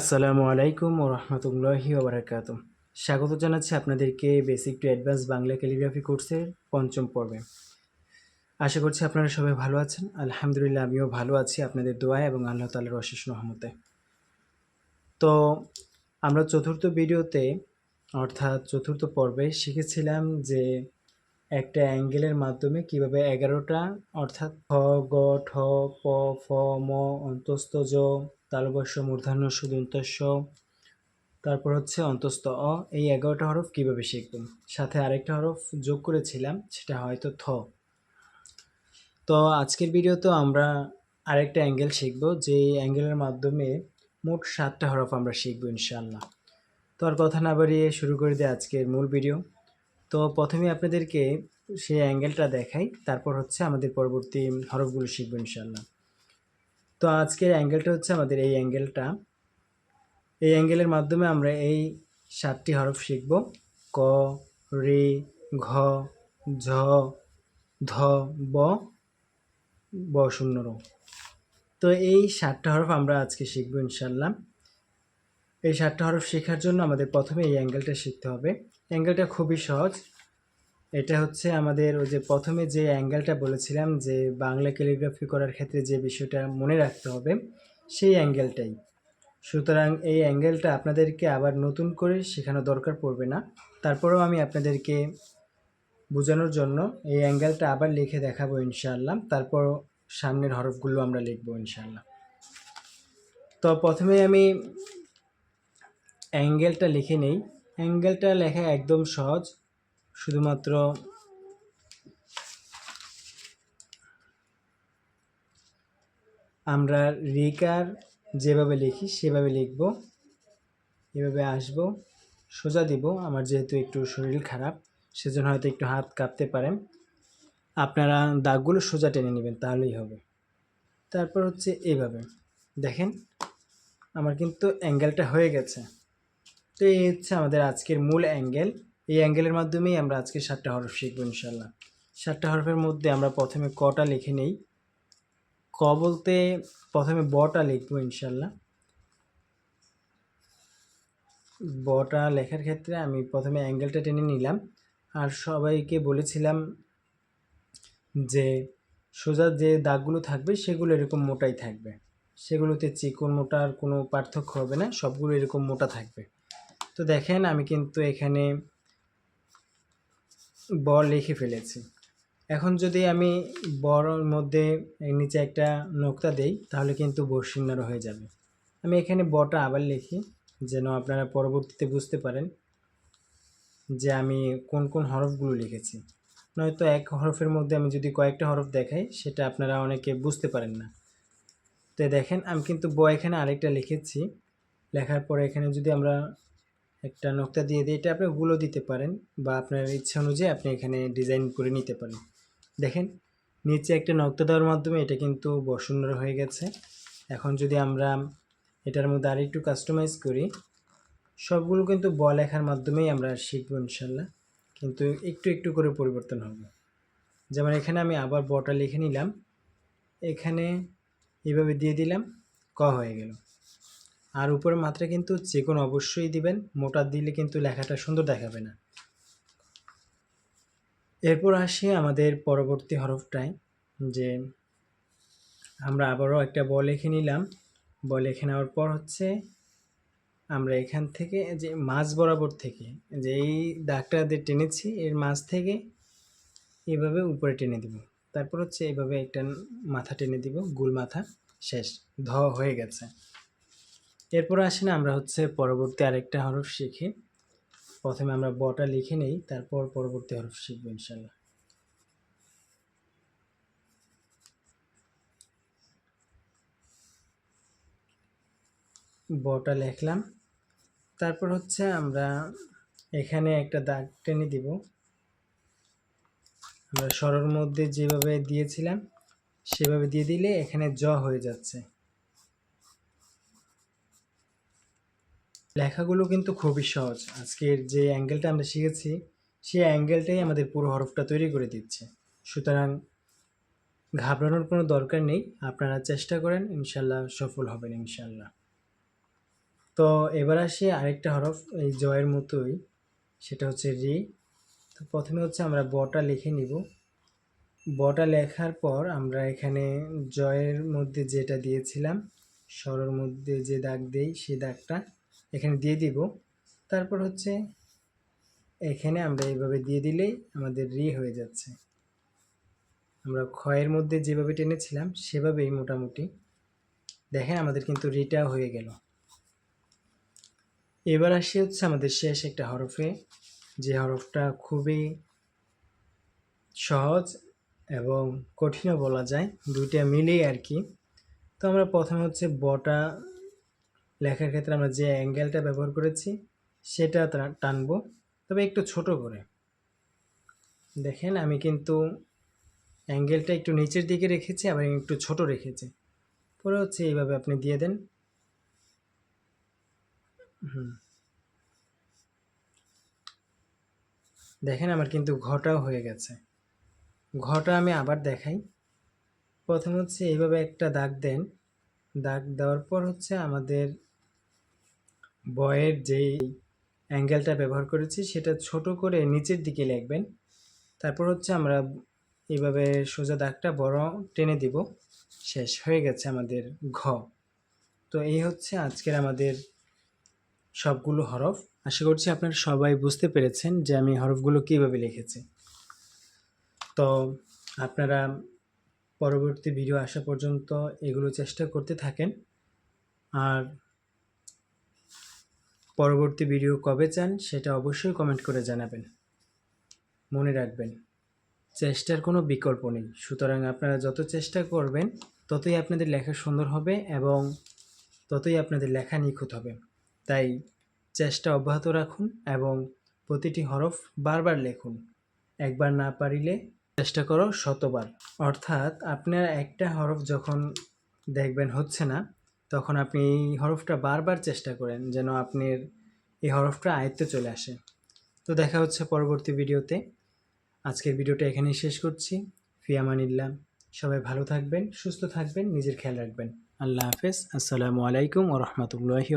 আসসালামু আলাইকুম ও রহমতুল্লাহি ওবরাকাত স্বাগত জানাচ্ছি আপনাদেরকে basic to advance Bangla calligraphy কোর্সের পঞ্চম পর্বে। আশা করছি আপনারা সবাই ভালো আছেন। আলহামদুলিল্লাহ, আমিও ভালো আছি আপনাদের দোয়া এবং আল্লাহ তালার অশেষ রহমতে। তো আমরা চতুর্থ ভিডিওতে, অর্থাৎ চতুর্থ পর্বে শিখেছিলাম যে একটা অ্যাঙ্গেলের মাধ্যমে কীভাবে এগারোটা, অর্থাৎ খ, গ, ঠ, প, ফ, ম, অন্তস্থ, জ তালবস্য মূর্ধান্য সুদন্তস্য তারপর হচ্ছে অন্তস্থ, অ। এই এগারোটা হরফ কীভাবে শিখব? সাথে আরেকটা হরফ যোগ করেছিলাম, সেটা হয়তো থ। তো আজকের ভিডিওতে আমরা আরেকটা অ্যাঙ্গেল শিখব যে অ্যাঙ্গেলের মাধ্যমে মোট সাতটা হরফ আমরা শিখব ইনশাল্লাহ তো আর কথা না বাড়িয়ে শুরু করে দিই আজকের মূল ভিডিও। তো প্রথমে আপনাদেরকে সেই অ্যাঙ্গেলটা দেখাই, তারপর হচ্ছে আমাদের পরবর্তী হরফগুলো শিখব ইনশাল্লাহ তো আজকের অ্যাঙ্গেলটা হচ্ছে আমাদের এই অ্যাঙ্গেলটা এই অ্যাঙ্গেলের মাধ্যমে আমরা এই সাতটি হরফ শিখব। ক, রে, ঘ, ঝ, ধ, ব ব শূন্য র। তো এই সাতটা হরফ আমরা আজকে শিখব ইনশাল্লাহ এই সাতটা হরফ শেখার জন্য আমাদের প্রথমে এই অ্যাঙ্গেলটা শিখতে হবে। অ্যাঙ্গেলটা খুবই সহজ। এটা হচ্ছে আমাদের ওই যে প্রথমে যে অ্যাঙ্গেলটা বলেছিলাম যে বাংলা ক্যালিগ্রাফি করার ক্ষেত্রে যে বিষয়টা মনে রাখতে হবে, সেই অ্যাঙ্গেলটাই। সুতরাং এই অ্যাঙ্গেলটা আপনাদেরকে আবার নতুন করে শেখানো দরকার পড়বে না। তারপরেও আমি আপনাদেরকে বোঝানোর জন্য এই অ্যাঙ্গেলটা আবার লিখে দেখাবো ইনশাআল্লাহ। তারপর সামনের হরফগুলো আমরা লিখব ইনশাআল্লাহ। তো প্রথমে আমি অ্যাঙ্গেলটা লিখে নেই। অ্যাঙ্গেলটা লেখা একদম সহজ। শুধুমাত্র আমরা রেকার যেভাবে লিখি, সেভাবে লিখব, এভাবে আসব, সোজা দিব। আমার যেহেতু একটু শরীর খারাপ, সেজন্য হয়তো একটু হাত কাঁপতে পারেন আপনারা দাগগুলো সোজা টেনে নেবেন, তাহলেই হবে। তারপর হচ্ছে এভাবে। দেখেন, আমার কিন্তু অ্যাঙ্গেলটা হয়ে গেছে। তো এই হচ্ছে আমাদের আজকের মূল অ্যাঙ্গেল। এই অ্যাঙ্গেলের মাধ্যমেই আমরা আজকে সাতটা হরফ শিখব ইনশাল্লাহ সাতটা হরফের মধ্যে আমরা প্রথমে কটা লিখে নেই। ক বলতে প্রথমে বটা লিখব ইনশাল্লাহ বটা লেখার ক্ষেত্রে আমি প্রথমে অ্যাঙ্গেলটা টেনে নিলাম। আর সবাইকে বলেছিলাম যে সোজা যে দাগগুলো থাকবে সেগুলো এরকম মোটাই থাকবে। সেগুলোতে চিকন মোটার কোনো পার্থক্য হবে না, সবগুলো এরকম মোটা থাকবে। তো দেখেন আমি কিন্তু এখানে বর লিখে ফেলেছি। এখন যদি আমি বড়র মধ্যে নিচে একটা নোক্তা দেই, তাহলে কিন্তু বর্ষিন্নার হয়ে যাবে। আমি এখানে বটা আবার লিখি, যেন আপনারা পরবর্তীতে বুঝতে পারেন যে আমি কোন কোন হরফগুলো লিখেছি। নয়তো এক হরফের মধ্যে আমি যদি কয়েকটা হরফ দেখাই, সেটা আপনারা অনেকে বুঝতে পারেন না। তো দেখেন, আমি কিন্তু ব এখানে আরেকটা লিখেছি। লেখার পরে এখানে যদি আমরা একটা নকতা দিয়ে দিয়ে এটা আপনি গুলো দিতে পারেন বা আপনার ইচ্ছা অনুযায়ী আপনি এখানে ডিজাইন করে নিতে পারেন। দেখেন, নিচে একটা নক্তা দেওয়ার মাধ্যমে এটা কিন্তু বসুন্ধরা হয়ে গেছে। এখন যদি আমরা এটার মধ্যে আর একটু কাস্টমাইজ করি, সবগুলো কিন্তু ব লেখার মাধ্যমেই আমরা শিখব ইনশাল্লাহ। কিন্তু একটু একটু করে পরিবর্তন হবে। যেমন এখানে আমি আবার বটা লিখে নিলাম। এখানে এভাবে দিয়ে দিলাম, ক হয়ে গেল। আর উপরে মাত্রা কিন্তু যে কোনো অবশ্যই দিবেন, মোটা দিলে কিন্তু লেখাটা সুন্দর দেখাবে না। এরপর আসি আমাদের পরবর্তী হরফটায়, যে আমরা আবারও একটা বল লিখে নিলাম। বল লিখে নেওয়ার পর হচ্ছে আমরা এখান থেকে যে মাছ বরাবর থেকে, যে এই দাগটা দিয়ে টেনেছি, এর মাছ থেকে এভাবে উপরে টেনে দিব। তারপর হচ্ছে এভাবে একটা মাথা টেনে দিব, গুল মাথা, শেষ, ধ হয়ে গেছে। এরপর আসি না আমরা হচ্ছে পরবর্তী আরেকটা হরফ শিখি। প্রথমে আমরা বটা লিখে নেই, তারপর পরবর্তী হরফ শিখব ইনশাল্লাহ বটা লিখলাম, তারপর হচ্ছে আমরা এখানে একটা দাগ টেনে দিব। আমরা সরর মধ্যে যেভাবে দিয়েছিলাম, সেভাবে দিয়ে দিলে এখানে জ হয়ে যাচ্ছে। লেখাগুলো কিন্তু খুবই সহজ। আজকের যে অ্যাঙ্গেলটা আমরা শিখেছি, সেই অ্যাঙ্গেলটাই আমাদের পুরো হরফটা তৈরি করে দিচ্ছে। সুতরাং ঘাবড়ানোর কোনো দরকার নেই, আপনারা চেষ্টা করেন ইনশাল্লাহ সফল হবেন ইনশাল্লাহ তো এবার আসি আরেকটা হরফ, এই জয়ের মতোই, সেটা হচ্ছে রি। তো প্রথমে হচ্ছে আমরা বটা লিখে নিব। বটা লেখার পর আমরা এখানে জয়ের মধ্যে যেটা দিয়েছিলাম, স্বরের মধ্যে যে দাগ দেই, সেই দাগটা এখানে দিয়ে দিব। তারপর হচ্ছে এখানে আমরা এইভাবে দিয়ে দিলেই আমাদের রি হয়ে যাচ্ছে। আমরা ক্ষয়ের মধ্যে যেভাবে টেনেছিলাম, সেভাবেই মোটামুটি। দেখেন আমাদের কিন্তু রিটা হয়ে গেল। এবার আসি হচ্ছে আমাদের শেষ একটা হরফে। যে হরফটা খুবই সহজ এবং কঠিনও বলা যায়, দুইটা মিলেই আর কি। তো আমরা প্রথমে হচ্ছে বটা লেখার ক্ষেত্রে আমরা যে অ্যাঙ্গেলটা ব্যবহার করেছি, সেটা টানবো। তবে একটু ছোট করে। দেখেন, আমি কিন্তু অ্যাঙ্গেলটা একটু নিচের দিকে রেখেছি, আবার একটু ছোট রেখেছি। পরে হচ্ছে এইভাবে আপনি দিয়ে দেন। হুম। দেখেন, আমার কিন্তু ঘটাও হয়ে গেছে। ঘটা আমি আবার দেখাই। প্রথম হচ্ছে এইভাবে একটা দাগ দেন। দাগ দেওয়ার পর হচ্ছে আমাদের বয়ের যেই অ্যাঙ্গেলটা ব্যবহার করেছি, সেটা ছোট করে নিচের দিকে লিখবেন। তারপর হচ্ছে আমরা এইভাবে সোজা দাগটা বড় টেনে দিব। শেষ, হয়ে গেছে আমাদের ঘ। তো এই হচ্ছে আজকের আমাদের সবগুলো হরফ। আশা করছি আপনারা সবাই বুঝতে পেরেছেন যে আমি হরফগুলো কীভাবে লিখেছি। তো আপনারা পরবর্তী ভিডিও আসা পর্যন্ত এগুলো চেষ্টা করতে থাকেন। আর পরবর্তী ভিডিও কবে চান সেটা অবশ্যই কমেন্ট করে জানাবেন। মনে রাখবেন, চেষ্টার কোনো বিকল্প নেই। সুতরাং আপনারা যত চেষ্টা করবেন, ততই আপনাদের লেখা সুন্দর হবে এবং ততই আপনাদের লেখা নিখুঁত হবে। তাই চেষ্টা অব্যাহত রাখুন এবং প্রতিটি হরফ বারবার লেখুন। একবার না পারিলে চেষ্টা করো শতবার। অর্থাৎ আপনার একটা হরফ যখন দেখবেন হচ্ছে না তখন আপনি এই হরফটা বারবার চেষ্টা করেন যেন আপনার এই হরফটা আয়ত্তে চলে আসে। তো দেখা হচ্ছে পরবর্তী ভিডিওতে। আজকের ভিডিওটা এখানেই শেষ করছি। ফিয়ামানিল্লাম সবাই ভালো থাকবেন, সুস্থ থাকবেন, নিজের খেয়াল রাখবেন। আল্লাহ হাফেজ। আসসালামু আলাইকুম ও রহমতুল্লাহি